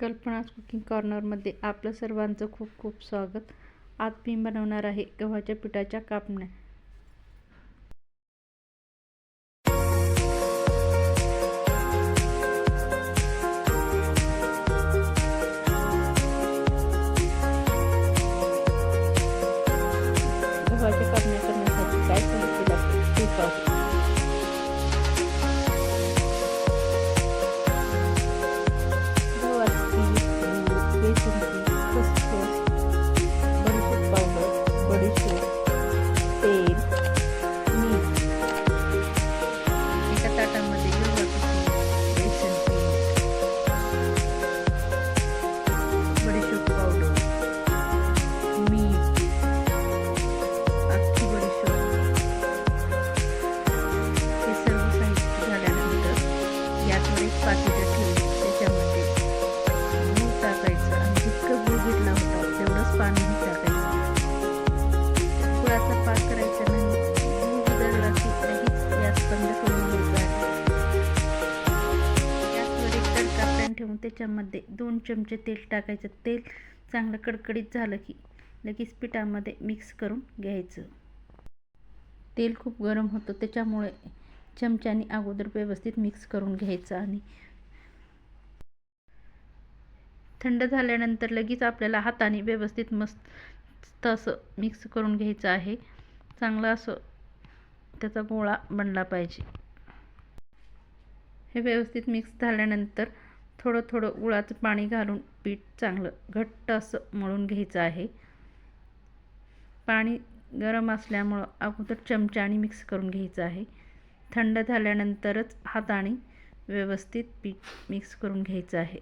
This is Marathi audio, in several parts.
कल्पनाज कुकिंग कॉर्नरमध्ये आपलं सर्वांचं खूप खूप स्वागत. आज मी बनवणार आहे गव्हाच्या पिठाच्या कापण्या. ठेवून त्याच्यामध्ये दोन चमचे तेल टाकायचं. तेल चांगलं कडकडीत झालं की लगेच पिठामध्ये मिक्स करून घ्यायचं. तेल खूप गरम होतं त्याच्यामुळे चमच्याने अगोदर व्यवस्थित मिक्स करून घ्यायचं आणि थंड झाल्यानंतर लगेच आपल्याला हाताने व्यवस्थित मस्त असं मिक्स करून घ्यायचं आहे. चांगलं असं त्याचा गोळा बनला पाहिजे. हे व्यवस्थित मिक्स झाल्यानंतर थोडं थोडं गुळाचं पाणी घालून पीठ चांगलं घट्ट असं मळून घ्यायचं आहे. पाणी गरम असल्यामुळं अगोदर चमच्याने मिक्स करून घ्यायचं आहे. थंड झाल्यानंतरच हाताने व्यवस्थित पीठ मिक्स करून घ्यायचं आहे.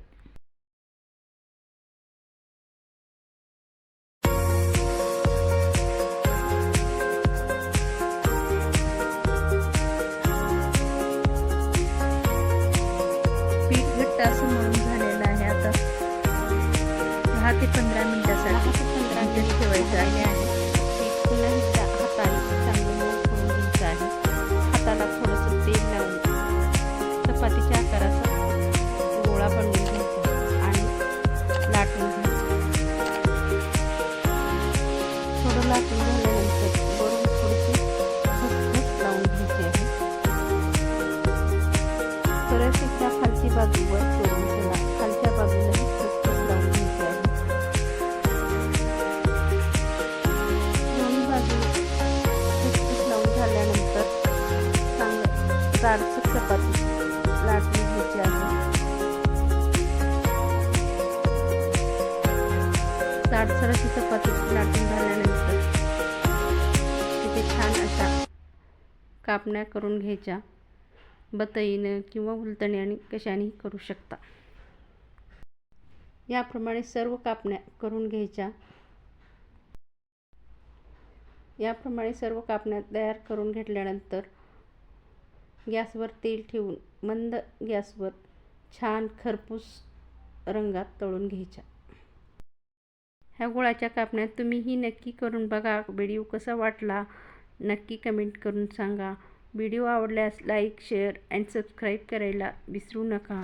दहा ते पंधरा मिनिटासाठी भिजत ठेवायचं आहे आणि पुन्हा एकदा हाताने चांगलं मऊ करून घ्यायचं आहे. हाताला थोडंसं तेल लावून चपातीच्या आकाराचा गोळा बनवून घ्यायचा आणि लाटून घ्यायचं. थोडं लाटून जाडसर चपाती. लाटून घ्यायची आहे जाडसर अशी चपाती लाटून झाल्यानंतर तिथे छान अशा कापण्या करून घ्यायच्या. बतईनं किंवा उलतण्याने कशानेही करू शकता. याप्रमाणे सर्व कापण्या करून घ्यायच्या. याप्रमाणे सर्व कापण्या तयार करून घेतल्यानंतर गॅसवर तेल ठेवून मंद गॅसवर छान खरपूस रंगात तळून घ्यायच्या. ह्या गुळाच्या कापण्या तुम्हीही नक्की करून बघा. व्हिडिओ कसा वाटला नक्की कमेंट करून सांगा. व्हिडिओ आवडल्यास लाईक शेअर अँड सबस्क्राईब करायला विसरू नका.